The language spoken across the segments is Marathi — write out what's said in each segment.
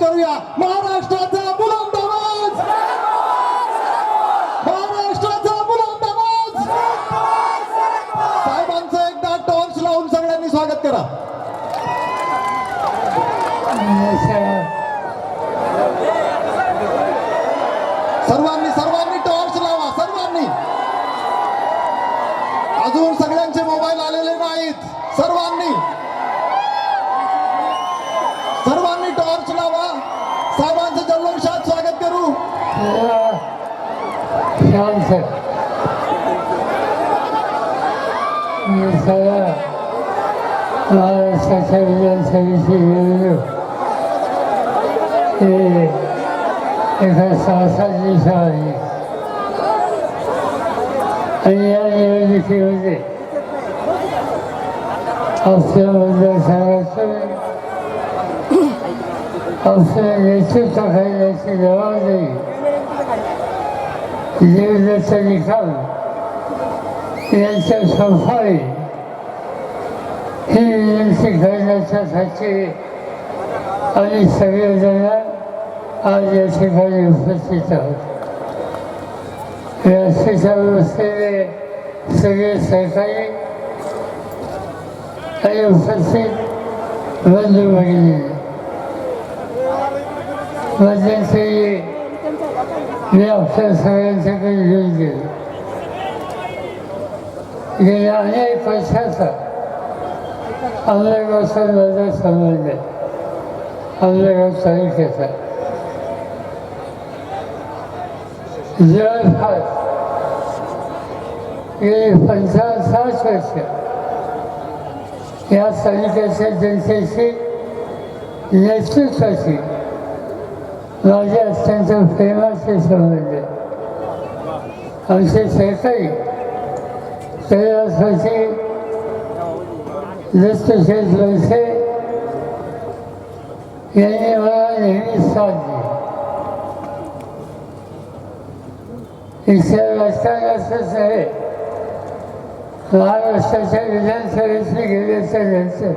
करूया. महाराष्ट्राचा शाम से ये सारा महाराष्ट्राच्या विधानसभेची निवडणूक हे एका साहसाची आहे आणि या निवडणुकीमध्ये आपल्या मतदारसंघातून आपल्या नेतृत्व करण्याची जबाबदारी जीवनाचा निकाल यांच्या संफाळी ही विनंती करण्याच्यासाठी आणि सगळेजण आज या ठिकाणी उपस्थित आहोत. राष्ट्रीय व्यवस्थेने सगळे सहकारी आणि उपस्थित बंधू भगिनी मध्यंतरी मी आपल्या सगळ्यांच्याकडे घेऊन गेले गेल्या अनेक वर्षाचा आमलेगावचा माझा संबंध आहे आमलेगाव तालुक्याचा जवळपास गेली पंचावन्न साठ वर्ष. या तालुक्याच्या जनतेशी नेतृत्वाची माझे अत्यंत प्रेमाचे संबंध. आहे. आमचे सहकारी कैलासवासी दत्तशेठ वळसे यांनी मला नेहमी साथ दिली इथल्या राजकारणाचंच आहे. महाराष्ट्राच्या विधानसभेचे गेल्याच्यानंतर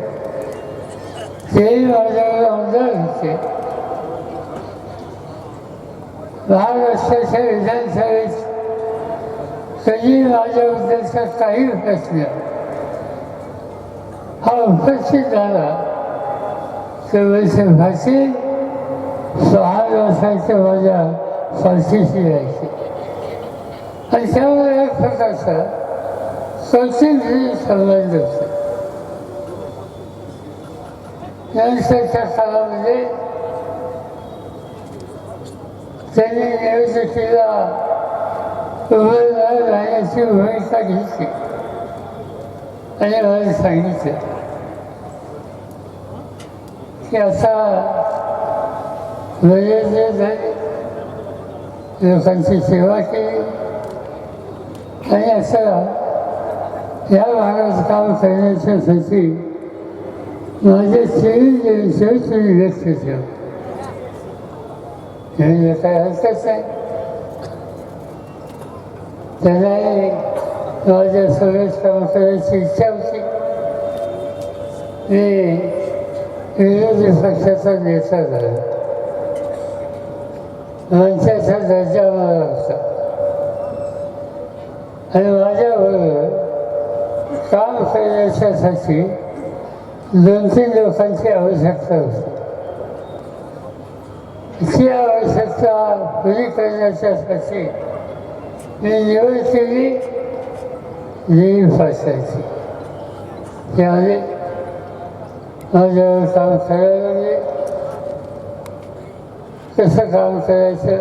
तेही माझ्यावर आमदार होते. महाराष्ट्राच्या विधानसभेत कधी माझ्याबद्दलचा काही प्रश्न हा उपस्थित झाला तर वैसे भाषे सहा वर्षाच्या माझ्या फारशीशी राहायचे आणि त्यामुळे एक प्रकारचा कौटुंबिक संबंध होता नंतरच्या काळामध्ये त्यांनी निवडणुकीला उमेदवार राहण्याची भूमिका घेतली आणि मला सांगितलं. की असा वयोजय झाले. लोकांची सेवा केली. आणि असं या भागात काम करण्याच्यासाठी माझे चोवीस दिवस व्यक्त ठेव हरकत नाही त्यालाही माझ्या सगळ्यात काम करायची इच्छा होती मी विरोधी पक्षाचा नेता झाला मंचाचा दर्जा मला होता आणि माझ्याबरोबर काम करण्याच्यासाठी दोन तीन लोकांची आवश्यकता होती ती आवश्यकता पुरी करण्याच्यासाठी मी निवड केली फासायची त्यामुळे माझ्यावर काम करायला लागले. कसं काम करायचं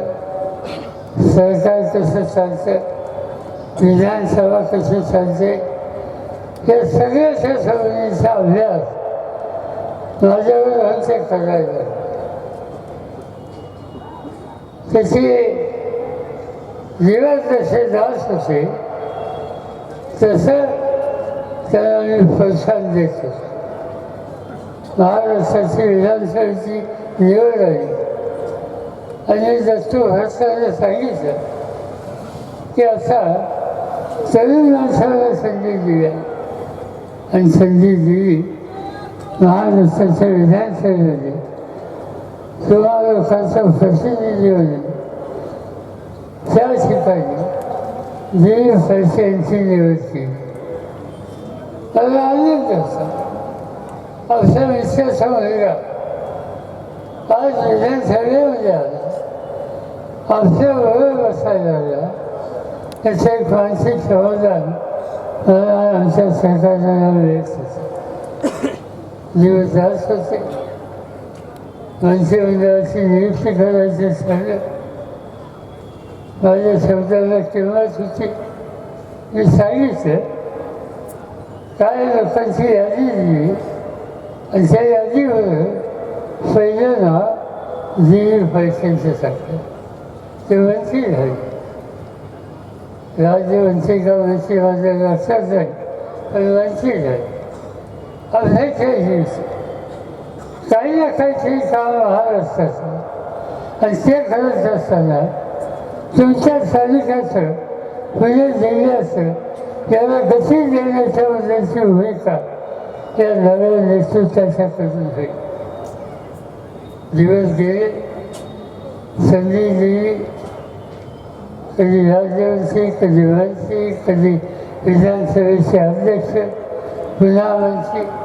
सरकार कसं चालतं विधानसभा कशी चालते या सगळ्याच्या सवयीचा अभ्यास माझ्यावर अंत्य करायला. त्याची दिवस जसे जात होते तसं त्याला मी प्रोत्साहन देत होतो. महाराष्ट्राची विधानसभेची निवड आली. आणि दत्तू भरताना सांगितलं की आता तरुण माणसाला संधी दिल्या आणि संधी दिली महाराष्ट्राच्या विधानसभेमध्ये. किंवा लोकांचं प्रतिनिधी होणे त्या ठिकाणी जी पैशांची निवड केली मला आनंद असा असा विषय समजला आज विधान सभेमध्ये आला आमच्या बरोबर बसायला लागला त्याचं एक मानसिक समाधान मला आमच्या सरकारला मिळत होतं दिवस जास्त होते मंत्रिमंडळाची नियुक्ती करायचे ठरलं माझ्या शब्दाला किंमत होती मी सांगितलं काय लोकांची यादी दिली आणि त्या यादीवर पहिलं नाव पैशांचे पैशांचं ते वंचित झाले राज्य वंचित मंत्री माझ्या लक्षात नाही पण वंचित झाले अभय काही काही ना काहीतरी असायची वाहत असतात. आणि ते करत असताना तुमच्या तालुक्याचं म्हणजे जिल्ह्याचं याला गती देण्याच्या बद्दलची भूमिका या नव्या नेतृत्वाच्या करून होईल. दिवस गेले संधी गेली कधी राज्यमंत्री कधी मंत्री कधी विधानसभेचे अध्यक्ष पुन्हा मंत्री.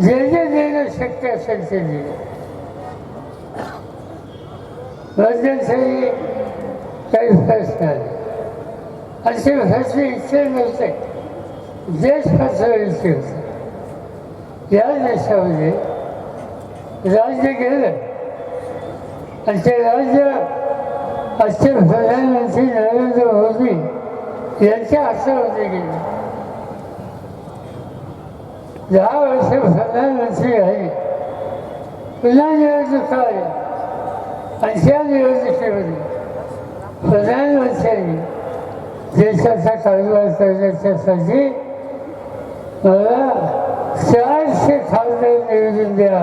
जे जे देणं शक्य असेल ते दिलं मध्यंतरी काही फसले असे फसले इच्छे नव्हते देश फसवायचे होते या देशामध्ये राज्य गेलं. आणि ते राज्य आजचे प्रधानमंत्री नरेंद्र मोदी यांच्या हातामध्ये गेले. दहा वर्ष प्रधानमंत्री आहे पुन्हा निवडणूक आहे आणि त्या निवडणुकीमध्ये प्रधानमंत्र्यांनी देशाचा कारभार करण्याच्यासाठी मला चारशे खासदार निवडून द्या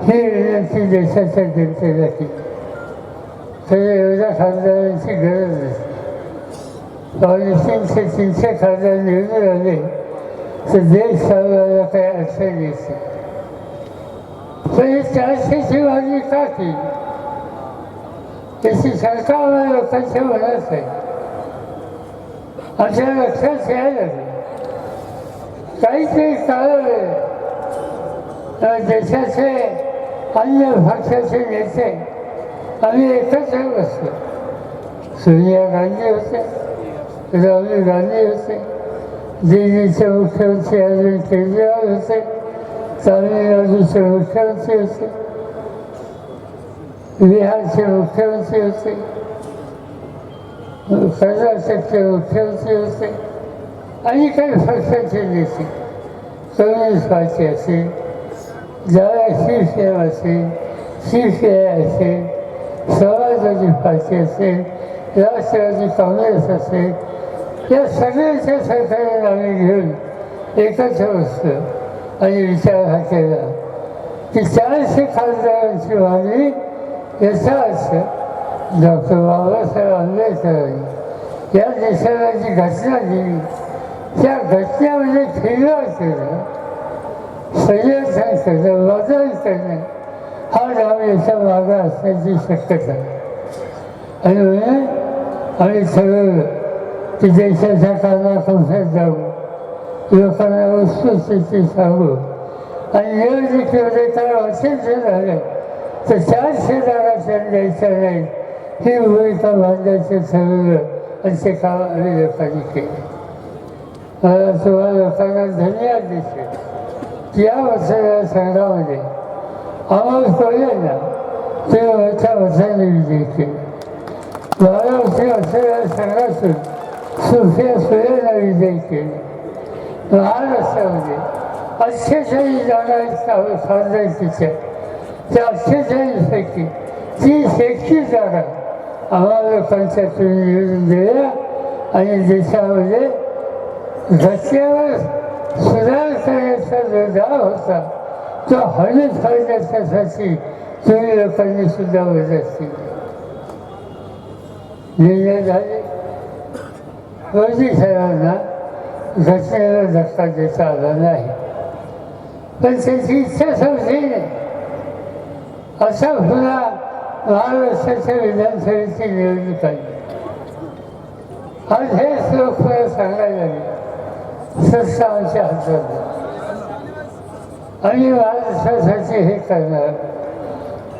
ही विनंती देशाच्या जनतेला केली तर एवढ्या खासदारांची गरज नसते पावणे तीनशे तीनशे खासदार निवडून आले तर देश चालवायला काही अडचण येत नाही पण ही चारशेची त्याची शंका आम्हाला लोकांच्या मनात आहे आमच्या लक्षात यायला लागलं काहीतरी काळ देशाचे अन्य पक्षाचे नेते आम्ही एकत्र बसलो सोनिया गांधी होते राहुल गांधी होते। दिल्लीचे मुख्यमंत्री अरविंद केजरीवाल होते तामिळनाडूचे मुख्यमंत्री होते बिहारचे मुख्यमंत्री होते कर्नाटकचे मुख्यमंत्री होते आणि काही पक्षाचे नेते कम्युनिस्ट पार्टी असेल ज्याला शिवसेना असेल शिवसेना असेल समाजवादी पार्टी असेल राष्ट्रवादी काँग्रेस असेल या सगळ्याच्या सरकारला आम्ही घेऊन एकत्र बसलो आणि विचार हा केला. की चारशे खासदारांची मागणी याचा अर्थ डॉक्टर बाबासाहेब आंबेडकरांनी या देशाला जी घटना दिली त्या घटनेमध्ये फिरवार केलं. संयोजन करणं बदल करणं हा डाव याच्या मागा असण्याची शक्यता आहे. आणि म्हणून आम्ही ठरवलं की देशाच्या कानाकोपऱ्यात जाऊ लोकांना वस्तुस्थिती सांगू आणि निवडणुकीमध्ये काय असेल ते झालं तर चारशे जागा त्यांना द्यायच्या नाही ही भूमिका बांधायचं ठरवलं आणि ते काम आम्ही लोकांनी केलं मला तुम्हा लोकांना धन्यवाद देते या मतदार संघामध्ये आम्हाला कोल्हेंना ते मोठ्या मताने विजय केले बारामती मतदार संघातून सुफिया सुरेला विजय केले महाराष्ट्रामध्ये अठ्ठेचाळीस जागा आहेत खासदारकीच्या त्या अठ्ठेचाळीसपैकी तीस एकतीस जागा आम्हाला तुम्ही निवडून दिल्या आणि देशामध्ये घटनेवर सुधार करण्याचा जो डाव होता तो हळद करण्याच्यासाठी तुम्ही लोकांनी सुद्धा मदत केली. निर्णय झाले. मोदी साहेबांना घटनेला धक्का देता आला नाही? पण त्याची इच्छा समजली नाही अशा खुला महाराष्ट्राच्या विधानसभेची निवडणूक आली. आज हेच लोक मला सांगायला लागले. सत्ता आमच्या हातात आणि महाराष्ट्रासाठी हे करणार.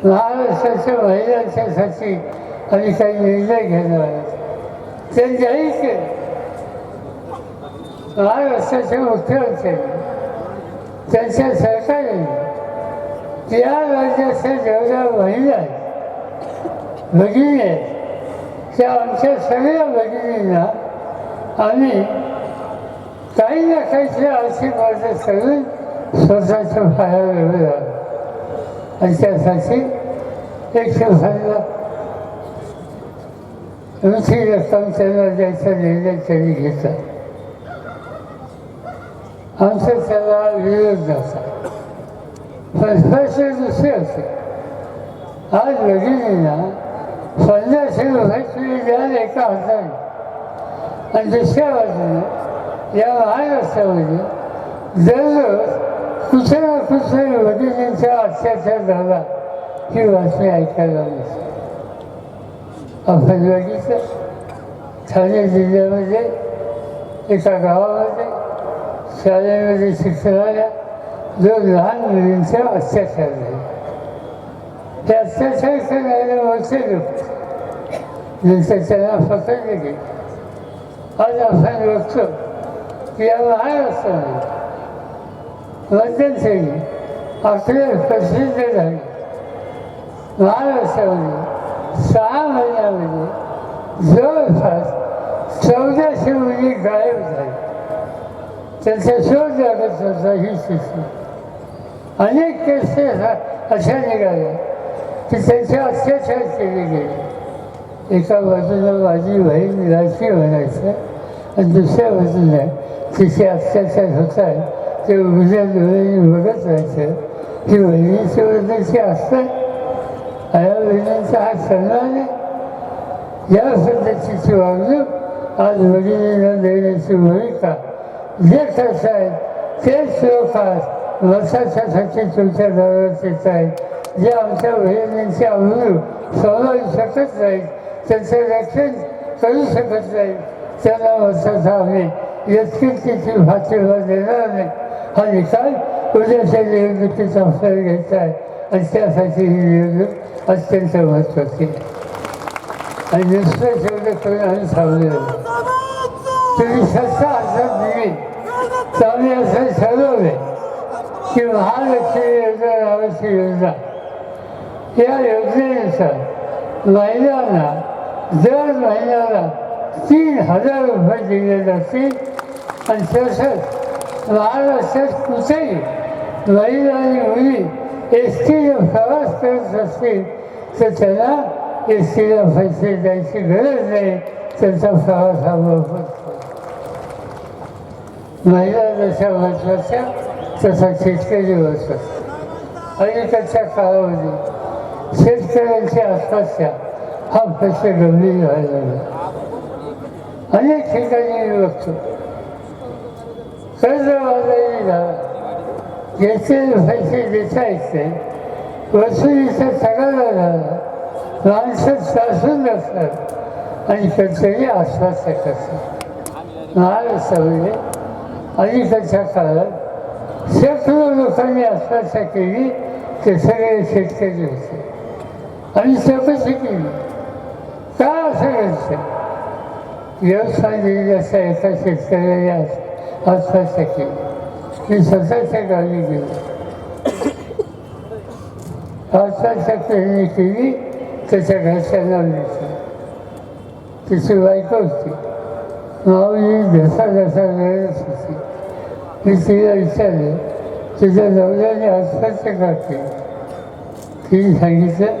महाराष्ट्राच्या महिलांच्यासाठी आणि काही निर्णय घेणार. आहोत त्यांच्याही केलं महाराष्ट्राच्या मुख्यमंत्र्यांनी त्यांच्या सरकारने त्या राज्याच्या जेवढ्या महिला आहेत भगिनी आहेत त्या आमच्या सगळ्या भगिनींना आम्ही काही ना काहीतरी आर्थिक मदत करून स्वतःच्या पायावर उभे आणि त्यासाठी एक दिवसाला रुची रक्कम त्यांना द्यायचा निर्णय त्यांनी घेतला आमचं त्याला विरोध नव्हता पण दुसरे होते. आज भगिनींना पन्नासशे रुपये ज्ञान एका हाताने आणि दुसऱ्या बाजूने या महाराष्ट्रामध्ये दररोज कुठे ना कुठे भगिनींचा अत्याचार झाला ही बातमी ऐकायला मिळते. आपण बघितलं ठाणे जिल्ह्यामध्ये एका गावामध्ये शाळेमध्ये शिक्षणाला जो लहान मुलींचा अत्याचार झाला ते अत्याचार करणारे मोठे लोक नंतर त्यांना पकडले गेले आज आपण बघतो की या महाराष्ट्रामध्ये मध्यंतरी आपले प्रसिद्ध झाले महाराष्ट्रामध्ये सहा महिन्यामध्ये जवळपास चौदाशे मुली गायब झाली त्यांचा शोध लागत होता ही शिक्षण अनेक केसेस अशा निघाल्या. की त्यांचे अत्याचार केले गेले. एका बाजूला माझी बहीण राशी म्हणायचं आणि दुसऱ्या बाजूला तिचे अत्याचार होत आहे ते उघड्या डोळ्यांनी बघत राहायचं की बहिणीच्या बद्दलची असतात आया बहिणींचा हा सन्मान आहे. या पद्धतीची वागणूक आज भगिनींना देण्याची भूमिका जे करतायत तेच ते आज वर्षाच्यासाठी तुमच्या दरात येत आहेत जे आमच्या बहिणींची अमृत सांभाळू शकत नाहीत त्यांचं रक्षण करू शकत नाही त्यांना वर्षाचा आम्ही तिथे भाषेवर देणार नाही हा निकाल उद्याच्या निवडणुकीचा अवसर घ्यायचा आहे आणि त्यासाठी ही निवडणूक अत्यंत महत्त्वाची आहे आणि नुसतं जेवढं करून आम्ही थांबलेलो तुम्ही सत्ता हातात दिली तर असं ठरवले की महालक्ष्मी योजना नावाची योजना या योजनेनुसार महिलांना दर महिन्याला तीन हजार रुपये दिले जातील आणि तसंच महाराष्ट्रात कुठेही महिला आणि मुली एस टीने प्रवास करत असतील तर त्यांना एस टीला पैसे द्यायची गरज नाही त्यांचा प्रवास हा मोफत महिला जशा महत्त्वाच्या तसा शेतकरी महत्त्वाचा अलीकडच्या काळामध्ये शेतकऱ्यांची आत्महत्या हा प्रश्न गंभीर व्हायला लागला. अनेक ठिकाणी मी बघतो. कर्ज बाजारी झाला घेतलेले पैसे देता येत नाही वसुलीचा तगादा झाला माणसं त्रासून असतात आणि कधीतरी आत्महत्या करतात महाराष्ट्रामध्ये अलीकडच्या काळात शेकडो लोकांनी आत्महत्या केली ते सगळे शेतकरी होते आणि चौकशी केली का असं घडतं व्यवसाय दिलेल्या एका शेतकऱ्याने आज आत्महत्या केली मी स्वतःच्या गावी गेलो आत्महत्या त्यांनी केली त्याच्या घरच्यांना विचार तिची बायको होती माऊली घसा घसा रडत होती मी तिला विचारले तुझ्या नवऱ्याने आत्महत्या का केली तिने सांगितलं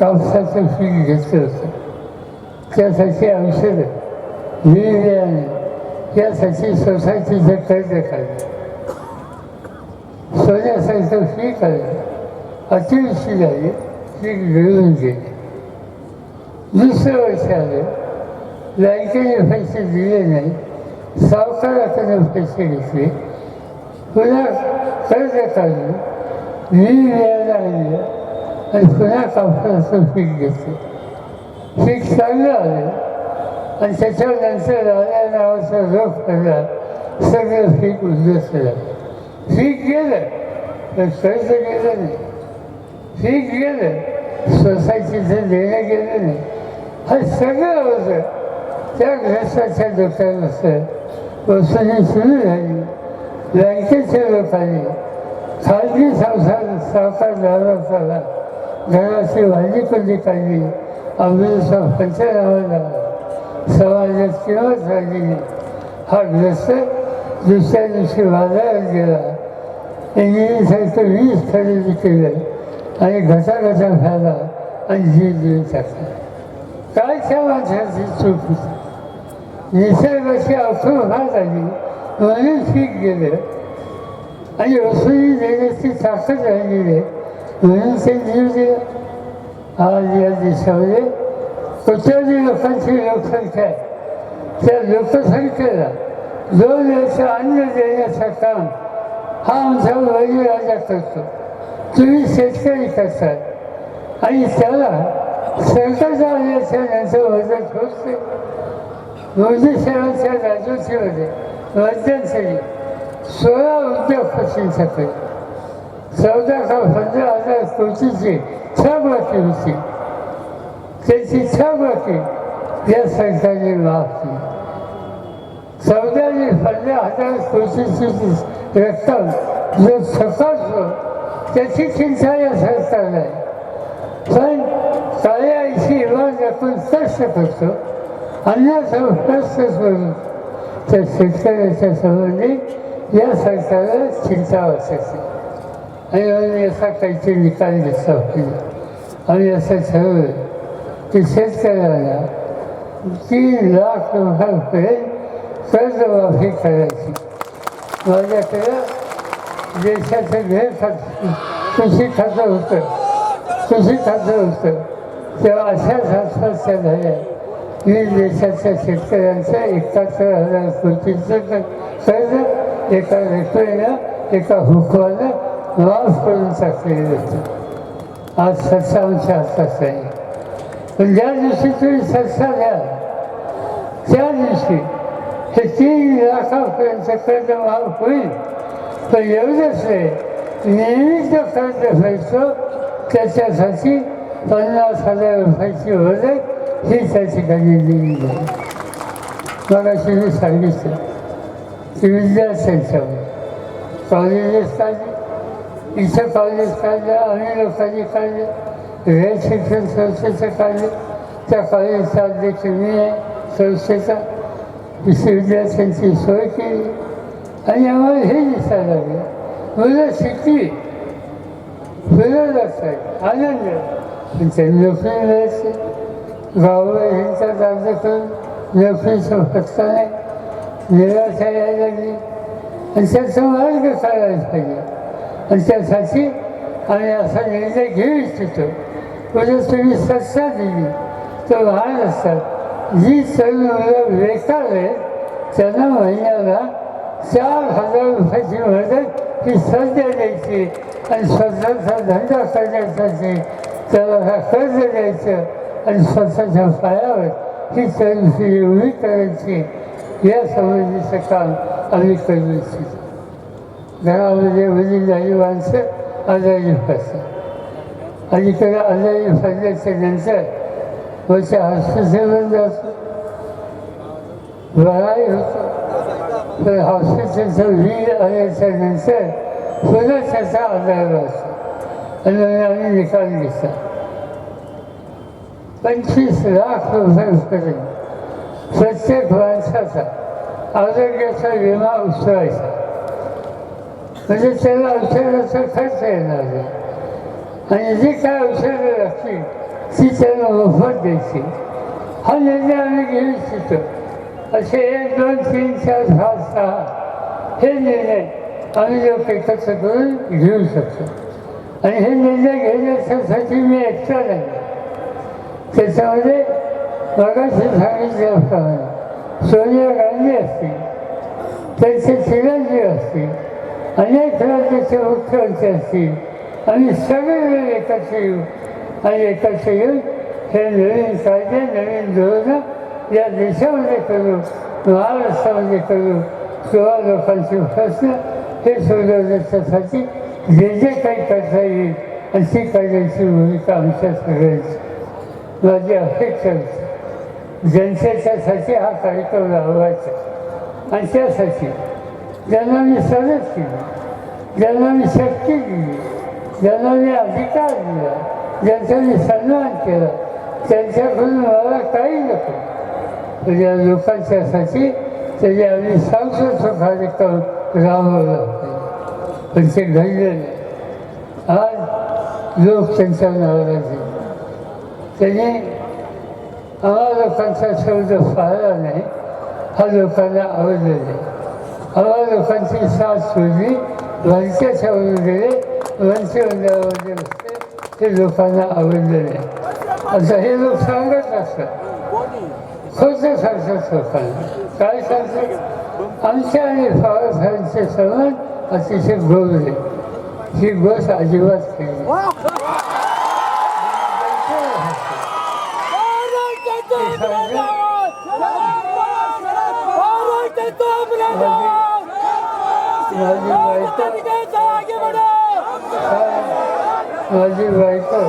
कापसाचं पीक घेतलं होतं त्यासाठी औषधं विहिरी यासाठी सोसायटीचं कर्ज काढलं सोन्यासारखं पीक आलं अतिवृष्टी झाली पीक घेऊन गेले दुसरं वर्ष आलं बँकेने पैसे दिले नाही सावकाराकडे पैसे घेतले पुन्हा कर्ज काढलं मी वेळेला आणलं आणि पुन्हा कापडाचं पीक घेतलं पीक चांगलं आलं आणि त्याच्यानंतर राजा नावाचा रोग पडला सगळं पीक उद्ध्वस्त झालं पीक गेलं पण कर्ज गेलं त्या ग्रस्ताच्या दुकानाचं वसुली सुरू झाली. बँकेच्या लोकांनी खाजगी संसार सावकार झाला घराची भाजी कधी काढली अमृतचा पंचनामा झाला समाजात किंवा झाली? हा ग्रस्त दुसऱ्या दिवशी बाजारात गेला. इंजिनियरसारखं वीज खरेदी केलं आणि घटाघटा झाला आणि जीव देऊन टाकला. काय त्या माणसाची चूक होती? निसर्गाची अवसर आली म्हणून ठीक गेलं आणि रसोई देण्याची ताकद राहिली आहे म्हणून ते जीव दिलं आज या देशामध्ये कोट्यावधी लोकांची लोकसंख्या आहे त्या लोकसंख्येला दोन वर्ष अन्न देण्याचं काम हा आमचा राजा करतो। तुम्ही शेतकरी करतात आणि त्याला सरकारचा आल्याच्यानंतर मदत होत नाही मोदी साहेबांच्या राजवटीमध्ये मध्यंतरी सोळा उद्योगपतींसाठी चौदा का पंधरा हजार कोटीची थकबाकी होती त्याची थकबाकी या सरकारने माफ केली चौदा ते पंधरा हजार कोटीची रक्कम जो थकवतो त्याची चिंता या सरकारला आहे. पण काळ्या ऐशी इमारत आपण कष्ट करतो. अन्य कष्ट करून त्या शेतकऱ्याच्या संबंधी या सरकारला चिंता वाटायची आणि आम्ही असा काहीतरी निकाल घेतला पाहिजे आम्ही असं ठरवलं की शेतकऱ्याला तीन लाख रुपये कर्जमाफी करायची. माझ्याकडं देशाचं घर खात कृषी खातं होतं. कृषी खातं होतं. तेव्हा अशाच आत्महत्या झाल्या मी देशाच्या शेतकऱ्यांचं एकाहत्तर हजार कोटीचं कर्ज एका रेकॉर्डनं एका हुकवाला माफ करून टाकलेलं होतं आज सरसा आमच्या हातात आहे. पण ज्या दिवशी तुम्ही सत्ता द्याल त्या दिवशी हे तीन लाखापर्यंत कर्ज माफ होईल. पण एवढंच नाही नेहमीच जो कर्ज फेडतो त्याच्यासाठी पन्नास हजार रुपयाची मदत हे त्या ठिकाणी दिली जाईल मग अशी मी सांगितलं कॉलेजेस काढले इथं कॉलेज काढलं अनेक लोकांनी काढले रेल शिक्षण संस्थेचं काढले त्या कॉलेजचा अध्यक्ष मी. आहे संस्थेचा विद्यार्थ्यांची सोय केली. आणि आम्हाला हे दिसायला लागलं. मुलं शिकली. मुलं लागतात आनंद. पण त्यांनी नोकरी मिळायची गावच्या ह्यांचा अर्ज करून नोकरीचं नाही निराशा यायला लागली आणि त्याचा मार्ग काढायला पाहिजे आणि त्यासाठी आम्ही असा निर्णय घेऊ इच्छितो. म्हणजे तुम्ही सत्ता दिली. तर असतात जी तरुण मुलं बेकार आहेत त्यांना महिन्याला चार हजार रुपयाची मदत ही सध्या द्यायची. आणि स्वतःचा धंदा करण्यासाठी त्याला कर्ज द्यायचं. आणि स्वतःच्या पायावर ही त्यांची पिढी उभी करायची या संबंधीचं काम आम्ही करू इच्छितो. घरामध्ये वडील झाली माणसं आजारी पडतात अलीकडे आजारी फसल्याच्या नंतर वरच्या हॉस्पिटलवर जातो बराही होतो. तर हॉस्पिटलचं वीज आल्याच्यानंतर पुन्हा त्याचा आजार असतो. आणि आम्ही निकाल घेतला पंचवीस लाख रुपयांपर्यंत. प्रत्येक माणसाचा आरोग्याचा विमा उचलायचा. म्हणजे त्याला औषधाचा खर्च येणार नाही आणि जी काय औषधं लागतील ती त्याला मोफत द्यायची. हा निर्णय आम्ही घेऊ इच्छितो असे एक दोन तीन चार पाच सहा हे निर्णय आम्ही लोक एकत्र करून घेऊ शकतो. आणि हे निर्णय घेण्यासाठी मी एकटा नाही. त्याच्यामध्ये मगाशी सांगितल्याप्रमाणे सोनिया गांधी असतील त्यांचे चिरंजीव असतील अनेक राज्याचे मुख्यमंत्री असतील आणि सगळे एकत्र येऊ आणि एकत्र येऊन हे नवीन कायदे नवीन धोरणं या देशामध्ये करू महाराष्ट्रामध्ये करू किंवा लोकांचे प्रश्न हे सोडवण्याच्यासाठी जे जे काही करता येईल अशी कायद्याची भूमिका आमच्या सगळ्यांची. माझी अपेक्षा होती. जनतेच्यासाठी हा कार्यक्रम राबवायचा. आणि त्यासाठी ज्यांना मी सदत केली. ज्यांना मी शक्ती दिली. ज्यांना मी अधिकार दिला. ज्यांचा मी सन्मान केला. त्यांच्याकडून मला काही नको. तर या लोकांच्यासाठी त्याची आम्ही सांगतो तो कार्यक्रम राबवला पाहिजे पण ते घडले नाही. आज लोक त्यांच्या नावाला त्यांनी आम्हा लोकांचा शब्द पाळला नाही हा लोकांना आवडलं नाही. आम्हा लोकांची साथ सोडली वंशाच्या गेले वंश असते ते लोकांना आवडलं नाही. असं हे लोक सांगत असतात. खोटं सांगतात लोकांना. काय सांगतात? आमच्या आणि बाबासाहेबांचे संबंध अतिशय गोड आहे ही गोष्ट अजिबात केली माझी बायको माझी बायको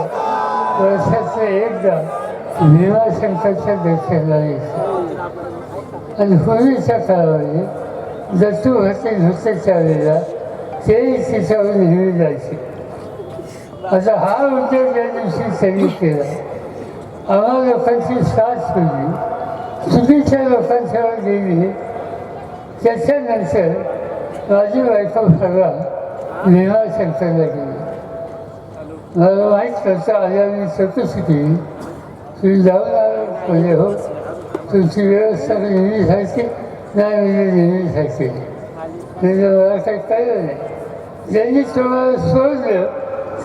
वर्षाचं एकदा भीमाशंकरच्या दर्शनाला येते आणि होळीच्या काळामध्ये दत्तू होते होतेच्या वेळेला तेही तिच्यावर नेहमी जायचे आता हा उद्योग ज्या दिवशी त्यांनी केला आम्हा लोकांची साथ सोडली चुकीच्या लोकांच्यावर गेली त्याच्यानंतर माझी बायको सगळा शंकरला गेली मला माहीत नव्हतं आल्या मी चौकशी केली तुम्ही जाऊन आलो म्हणजे हो. तुमची व्यवस्था नेहमीसारखी नाही म्हणजे नेहमीसारखी म्हणजे मला काही कळलं नाही. ज्यांनी तुम्हाला सोडलं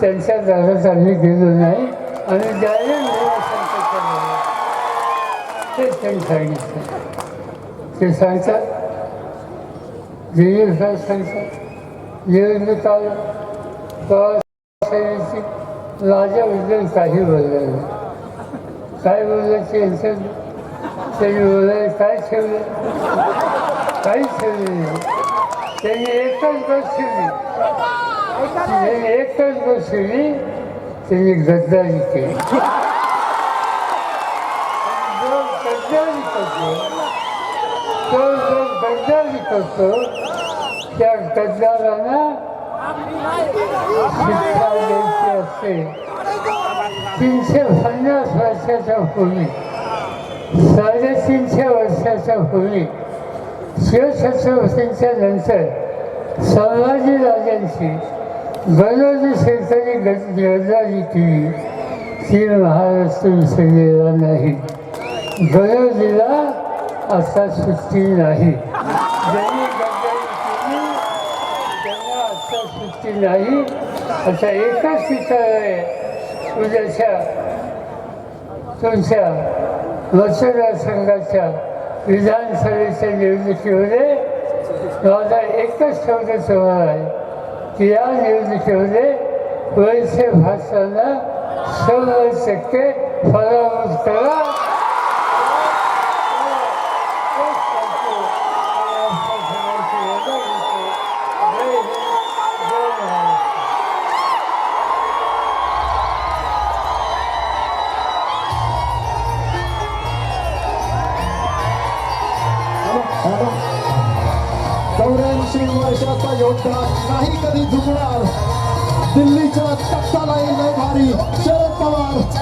त्यांच्या दारात आम्ही गेलो नाही. आणि जायला ते त्यांनी सांगितलं. ते सांगतात देवीर सांगतात देवेंद्र काळ प्रवासाची माझ्याबद्दल काही बोललं नाही काय बोलायचे यांचं त्यांनी बोलायला काय ठेवलं काहीच ठेवलं नाही त्यांनी एकच गोष्ट ठेवली त्यांनी एकच गोष्ट ठेवली त्यांनी गद्दारी केली गद्दारी करतो तो जो गद्दारी करतो त्या गद्दारांना शिक्षा द्यायची असते. तीनशे पन्नास वर्षाच्या पूर्वी साडेतीनशे वर्षाच्या पूर्वी शिवछत्रपतींच्या नंतर संभाजी गणोजी गलोजी शेतकरी गद्दारी केली. ती महाराष्ट्र विसरलेला नाही. गणोजीला आता सुट्टी नाही. आता नाही. अशा एकच विचार आहे. म्हणजे उद्याच्या तुमच्या मतदारसंघाच्या विधानसभेच्या निवडणुकीमध्ये माझा एकच शब्द तुम्हाला आहे की या निवडणुकीमध्ये वैसे भाषांना शंभर टक्के पराभूत करा. योद्धा नाही कधी झुकणार दिल्लीच्या तख्ताला नाही भारी. शरद पवार